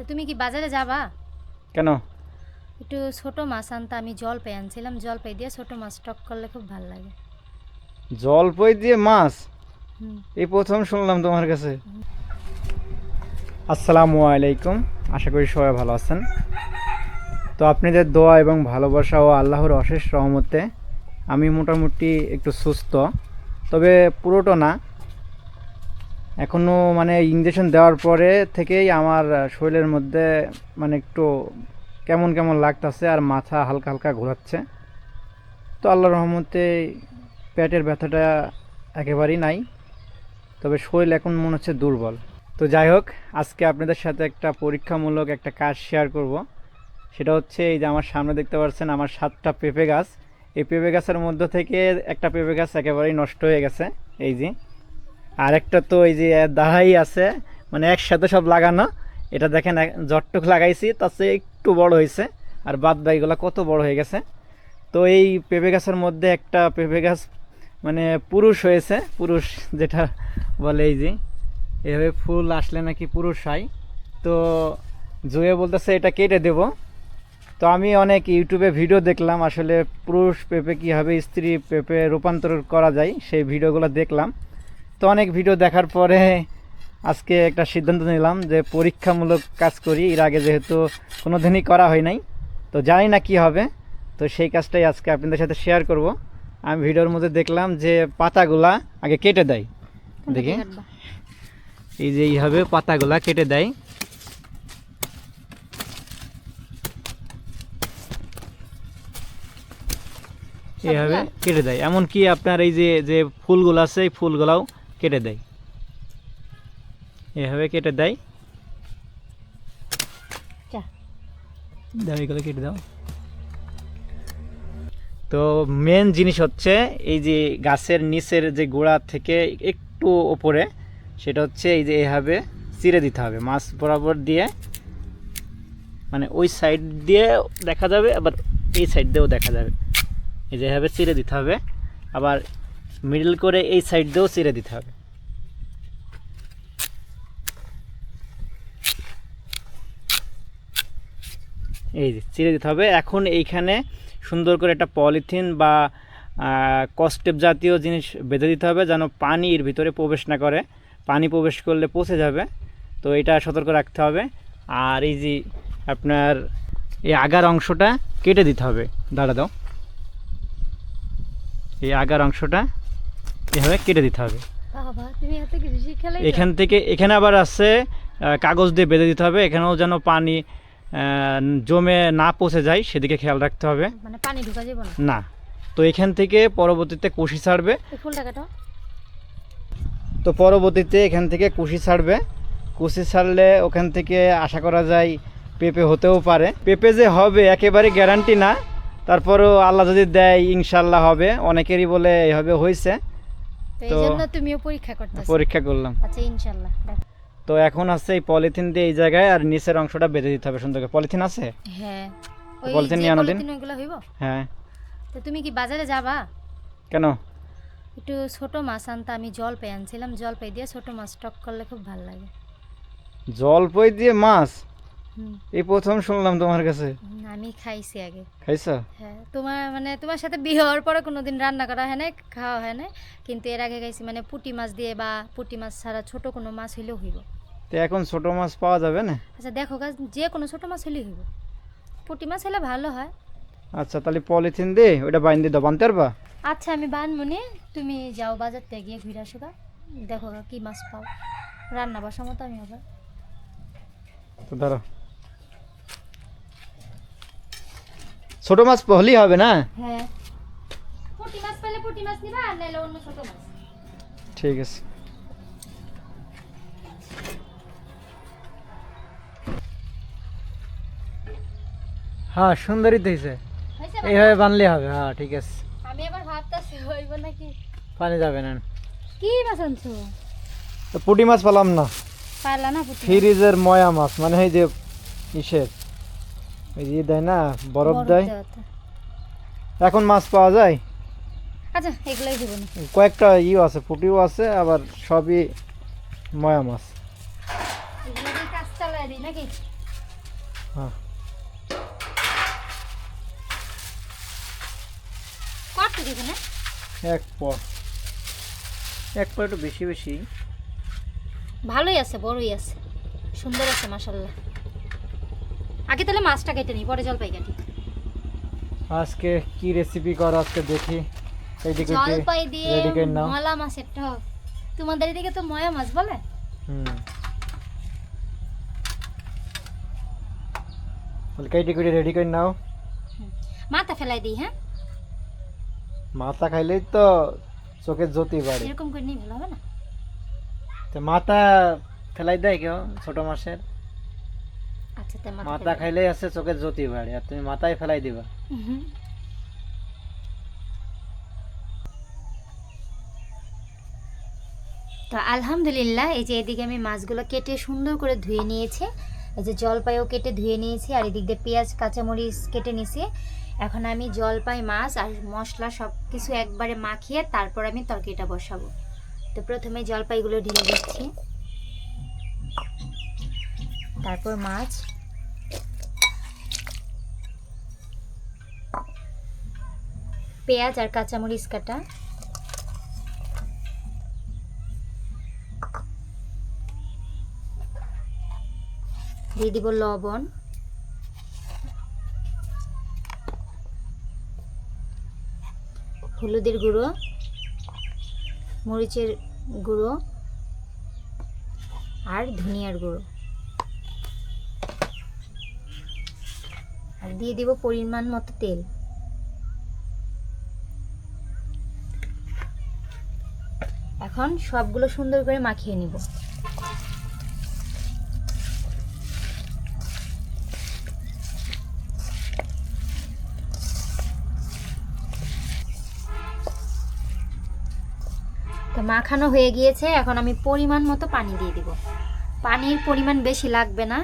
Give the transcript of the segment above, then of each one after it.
তো তুমি কি বাজারে যাবা? কেন? একটু ছোট মাছ আনতে আমি জল পেয়ে আনছিলাম জল পেয়ে দিয়ে ছোট মাছ টক করলে খুব ভালো লাগে। জল জলপই দিয়ে মাছ? এই প্রথম শুনলাম তোমার কাছে। আসসালামু আলাইকুম আশা করি সবাই ভালো আছেন। তো আপনাদের দোয়া এবং ভালোবাসা ও আল্লাহর অশেষ রহমতে আমি মোটামুটি একটু সুস্থ। তবে পুরোটা না এখনও মানে ইঞ্জেকশন দেওয়ার পরে থেকেই আমার শরীরের মধ্যে মানে একটু কেমন কেমন লাগতেছে আর মাথা হালকা হালকা ঘোরাচ্ছে। তো আল্লাহর রহমতে পেটের ব্যথাটা একেবারেই নাই, তবে শরীর এখন মনে হচ্ছে দুর্বল। তো যাই হোক, আজকে আপনাদের সাথে একটা পরীক্ষামূলক একটা কাজ শেয়ার করব। সেটা হচ্ছে এই যে আমার সামনে দেখতে পাচ্ছেন আমার সাতটা পেঁপে গাছ। এই পেঁপে গাছের মধ্য থেকে একটা পেঁপে গাছ একেবারেই নষ্ট হয়ে গেছে, এই যে। আর একটা তো এই যে দাঁড়াই আছে মানে একসাথে সব লাগানো। এটা দেখেন জটটুক লাগাইছি, তার চেয়ে একটু বড় হয়েছে। আর বাদ বাকিগুলো কত বড় হয়ে গেছে। তো এই পেঁপে গাছের মধ্যে একটা পেঁপে গাছ মানে পুরুষ হয়েছে। পুরুষ যেটা বলে এই যে, এভাবে ফুল আসলে নাকি পুরুষ হয়। তো জুয়ে বলতেছে, এটা কেটে দেব। তো আমি অনেক ইউটিউবে ভিডিও দেখলাম, আসলে পুরুষ পেঁপে কীভাবে স্ত্রী পেঁপে রূপান্তর করা যায়, সেই ভিডিওগুলো দেখলাম। তো অনেক ভিডিও দেখার পরে আজকে একটা সিদ্ধান্ত নিলাম যে পরীক্ষামূলক কাজ করি। এর আগে যেহেতু কোনো দিনই করা হয় নাই তো জানি না কি হবে। তো সেই কাজটাই আজকে আপনাদের সাথে শেয়ার করব। আমি ভিডিওর মধ্যে দেখলাম যে পাতাগুলা আগে কেটে দেয়। দেখি। এই যে এইভাবে পাতাগুলা কেটে দেয়। এইভাবে কেটে দেয়। এমনকি আপনার এই যে যে ফুলগুলো আছে এই ফুলগুলাও কেটে দেয়। এভাবে কেটে দেয়। দাও এগুলো কেটে দাও। তো মেন জিনিস হচ্ছে এই যে গাছের নিচের যে গোড়া থেকে একটু ওপরে সেটা হচ্ছে এই যে এভাবে চিরে দিতে হবে। মাছ বরাবর দিয়ে মানে ওই সাইড দিয়ে দেখা যাবে আবার এই সাইড দিয়েও দেখা যাবে। এই যে এভাবে চিরে দিতে হবে। আবার মিডল করে এই সাইড দিয়েও চিরে দিতে হবে। এই যে চিরে দিতে হবে। এখন এইখানে সুন্দর করে একটা পলিথিন বা কস্টেপ জাতীয় জিনিস বেঁধে দিতে হবে যেন পানি এর ভিতরে প্রবেশ না করে। পানি প্রবেশ করলে পচে যাবে। তো এটা সতর্ক রাখতে হবে। আর এই যে আপনার এই আগার অংশটা কেটে দিতে হবে। দাঁড়া দাও। এই আগার অংশটা এভাবে কেটে দিতে হবে। এখান থেকে এখানে আবার আছে কাগজ দিয়ে বেঁধে দিতে হবে। এখানেও যেন পানি জমে না পচে যায় সেদিকে খেয়াল রাখতে হবে। মানে পানি না? তো এখান থেকে পরবর্তীতে কুশি ছাড়বে। তো পরবর্তীতে এখান থেকে কুশি ছাড়বে। কুশি ছাড়লে ওখান থেকে আশা করা যায় পেঁপে হতেও পারে। পেঁপে যে হবে একেবারে গ্যারান্টি না। তারপরেও আল্লাহ যদি দেয় ইনশাল্লাহ হবে। অনেকেরই বলে এভাবে হয়েছে। তো তুমিও পরীক্ষা করতেছো। পরীক্ষা করলাম। আচ্ছা তো এখন আছে এই পলিথিন দিয়ে এই জায়গায় আর নিচের অংশটা বেঁধে দিতে হবে সুন্দর করে। পলিথিন আছে? হ্যাঁ। পলিথিন নিয়ে আনো দিন। ওইগুলো হইব? হ্যাঁ। তো তুমি কি বাজারে যাবা? কেন? একটু ছোট মাছ আনতে আমি জল পেয়ে আনছিলাম জল পেয়ে দিয়ে ছোট মাছ টক করলে খুব ভালো লাগে। জলপই দিয়ে মাছ? এই প্রথম শুনলাম তোমার কাছে। আমি খাইছি আগে। খাইছো? হ্যাঁ তোমার মানে তোমার সাথে বিয়ে হওয়ার পরে কোনোদিন রান্না করা হয় না খাওয়া হয় না কিন্তু এর আগে খাইছি মানে পুঁটি মাছ দিয়ে বা পুঁটি মাছ ছাড়া ছোট কোনো মাছ হইলেও হইব। তো এখন ছোট মাছ পাওয়া যাবে না? আচ্ছা দেখো গাছ যে কোনো ছোট মাছ হইলেই হইব। পুঁটি মাছ হলে ভালো হয়। আচ্ছা তাহলে পলিথিন দিয়ে ওটা বাইন দিয়ে দাও বানতে পারবা? আচ্ছা আমি বানমনি তুমি যাও বাজার থেকে গিয়ে ঘুরে আসো গা। দেখো গা কি মাছ পাও। রান্না বসার মতো আমি আবার। তো ধরো ছোট মাছ হলেই হবে না? হ্যাঁ। পুঁটি মাছ পেলে পুঁটি মাছ নিবা আর নাইলে অন্য ছোট মাছ। ঠিক আছে। হ্যাঁ হয়েছে হয়েছে এইভাবে বানলে হবে হ্যাঁ ঠিক আছে। আমি আবার ভাবতেছি হইব নাকি? পানি যাবে না। কি মাছ আনছো? তো পুঁটি মাছ পেলাম না। পারলা না পুঁটি ফ্রিজের ময়া মাছ মানে এই যে ইসের। ইয়ে দেয় না বরফ দেয়। এখন মাছ পাওয়া যায়? আচ্ছা এগুলাই দিব কয়েকটা ইও আছে পুঁটিও আছে আবার সবই ময়া মাছ। হ্যাঁ। এক পর। একটু বেশি বেশি। ভালোই আছে বড়ই আছে। সুন্দর আছে মাসাল্লাহ আগে তাহলে মাছটা কেটে নিই পরে জলপাই কাটি আজকে কি রেসিপি করো আজকে দেখি। এইদিকে জলপাই দিয়ে রেডি করে নাও। মলা মাছের টক। তোমাদের এদিকে তো ময়া মাছ বলে? হুম। তাহলে কেটে করে রেডি করে নাও। মাথা ফেলাই দিই হ্যাঁ? মাথা খাইলেই তো চোখের জ্যোতি বাড়ে। এরকম করে নিয়ে ভালো হবে না? তো মাথা ফেলাই দেয় কেউ ছোট মাছের? আচ্ছা তাই মাথা মাথা খাইলেই আছে চোখের জ্যোতি বাড়ে আর তুমি মাথায় ফেলাই দিবা। তো আলহামদুলিল্লাহ এই যে এদিকে আমি মাছগুলো কেটে সুন্দর করে ধুয়ে নিয়েছি। এই যে জলপাইও কেটে ধুয়ে নিয়েছি আর এদিক দিয়ে পেঁয়াজ কাঁচামরিচ কেটে নিয়েছি এখন আমি জলপাই মাছ আর মশলা সব কিছু একবারে মাখিয়ে তারপর আমি তরকারিটা বসাবো। তো প্রথমে জলপাইগুলো ঢেলে দিচ্ছি। তারপর মাছ। পেঁয়াজ আর কাঁচামরিচ কাটা। দিয়ে দিব লবণ। হলুদের গুঁড়ো। মরিচের গুঁড়ো। আর ধনিয়ার গুঁড়ো। আর দিয়ে দিব পরিমাণ মতো তেল। এখন সবগুলো সুন্দর করে মাখিয়ে নিব। তো মাখানো হয়ে গিয়েছে, এখন আমি পরিমাণ মতো পানি দিয়ে দিব। পানির পরিমাণ বেশি লাগবে না।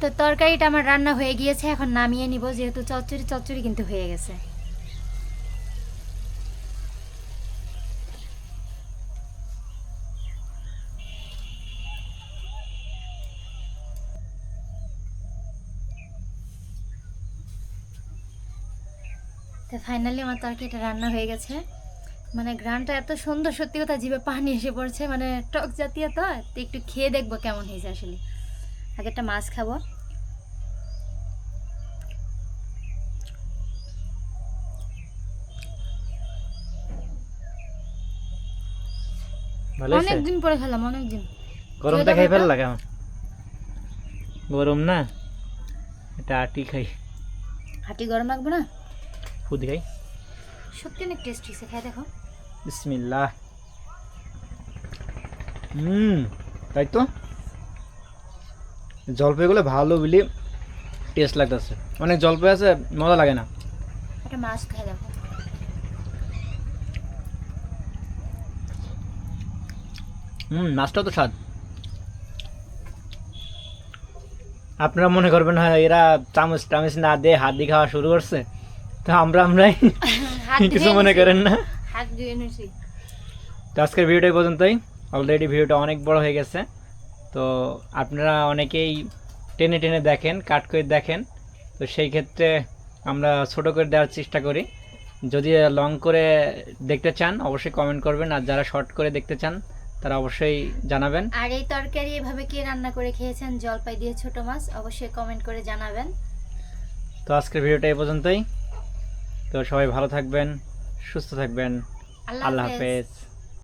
তো তরকারিটা আমার রান্না হয়ে গিয়েছে, এখন নামিয়ে নিব, যেহেতু চচ্চড়ি চচ্চড়ি কিন্তু হয়ে গেছে। তো ফাইনালি আমার তরকারিটা রান্না হয়ে গেছে। মানে গ্রানটা এত সুন্দর, সত্যি কথা, জিভে পানি এসে পড়ছে মানে টক জাতীয় তো একটু খেয়ে দেখব কেমন হয়েছে আসলে। আগে একটা মাছ খাব। অনেকদিন পরে খেলাম অনেকদিন। গরমটা খেয়ে খাই। লাগে গরম না? এটা আটি খাই। হাঁটি গরম লাগবে না? ফুদ খাই। সত্যি অনেক টেস্ট হয়েছে খাই দেখো। বিসমিল্লাহ। হুম তাই তো? জলপাইগুলো ভালো বিলি টেস্ট লাগতেছে। অনেক জলপাই আছে মজা লাগে না। একটা মাছ খাই দেখো। হুম মাছটাও তো স্বাদ। আপনারা মনে করবেন হয় এরা চামচ টামচ না দিয়ে হাত দিয়ে খাওয়া শুরু করছে। তো আমরা আমরাই কিছু মনে করেন না। হাত ধুয়ে তো আজকের ভিডিওটা পর্যন্তই। অলরেডি ভিডিওটা অনেক বড় হয়ে গেছে। তো আপনারা অনেকেই টেনে টেনে দেখেন কাট করে দেখেন। তো সেই ক্ষেত্রে আমরা ছোট করে দেওয়ার চেষ্টা করি। যদি লং করে দেখতে চান অবশ্যই কমেন্ট করবেন। আর যারা শর্ট করে দেখতে চান তারা অবশ্যই জানাবেন। আর এই তরকারি এভাবে কে রান্না করে খেয়েছেন? জলপাই দিয়ে ছোট মাছ অবশ্যই কমেন্ট করে জানাবেন। তো আজকের ভিডিওটা এই পর্যন্তই। তো সবাই ভালো থাকবেন সুস্থ থাকবেন। আল্লাহ হাফেজ।